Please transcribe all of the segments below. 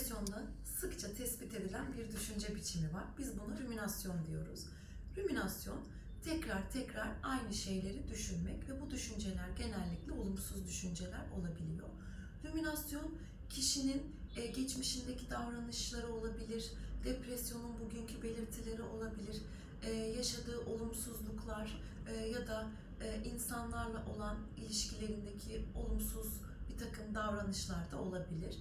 Depresyonda sıkça tespit edilen bir düşünce biçimi var. Biz buna rüminasyon diyoruz. Rüminasyon tekrar tekrar aynı şeyleri düşünmek ve bu düşünceler genellikle olumsuz düşünceler olabiliyor. Rüminasyon kişinin e, geçmişindeki davranışları olabilir, depresyonun bugünkü belirtileri olabilir, e, yaşadığı olumsuzluklar e, ya da insanlarla olan ilişkilerindeki olumsuz bir takım davranışlar da olabilir.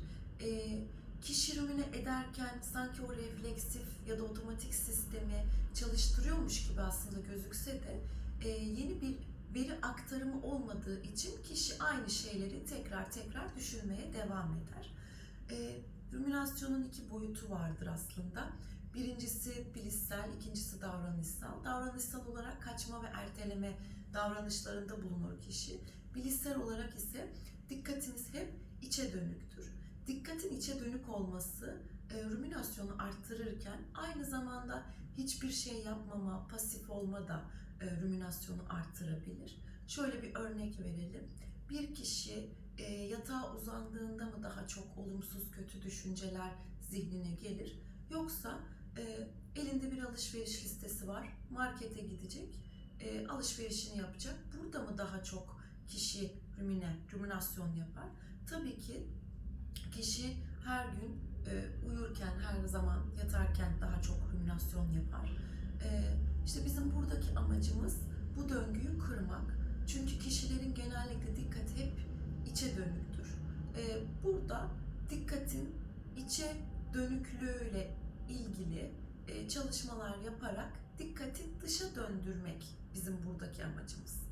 E, kişi rümine ederken sanki o refleksif ya da otomatik sistemi çalıştırıyormuş gibi aslında gözükse de e, yeni bir veri aktarımı olmadığı için kişi aynı şeyleri tekrar tekrar düşünmeye devam eder. E, rüminasyonun iki boyutu vardır aslında. Birincisi bilişsel, ikincisi davranışsal. Davranışsal olarak kaçma ve erteleme davranışlarında bulunur kişi. Bilişsel olarak ise dikkatiniz hep içe dönüktür. İçe dönük olması e, rüminasyonu arttırırken aynı zamanda hiçbir şey yapmama, pasif olma da e, rüminasyonu arttırabilir. Şöyle bir örnek verelim. Bir kişi e, yatağa uzandığında mı daha çok olumsuz kötü düşünceler zihnine gelir? Yoksa e, elinde bir alışveriş listesi var, markete gidecek, e, alışverişini yapacak. Burada mı daha çok kişi rümine, rüminasyon yapar? Tabii ki kişi her gün e, uyurken, her zaman yatarken daha çok rüminasyon yapar. E, işte bizim buradaki amacımız bu döngüyü kırmak. Çünkü kişilerin genellikle dikkati hep içe dönüktür. E, burada dikkatin içe dönüklüğüyle ilgili e, çalışmalar yaparak dikkati dışa döndürmek bizim buradaki amacımız.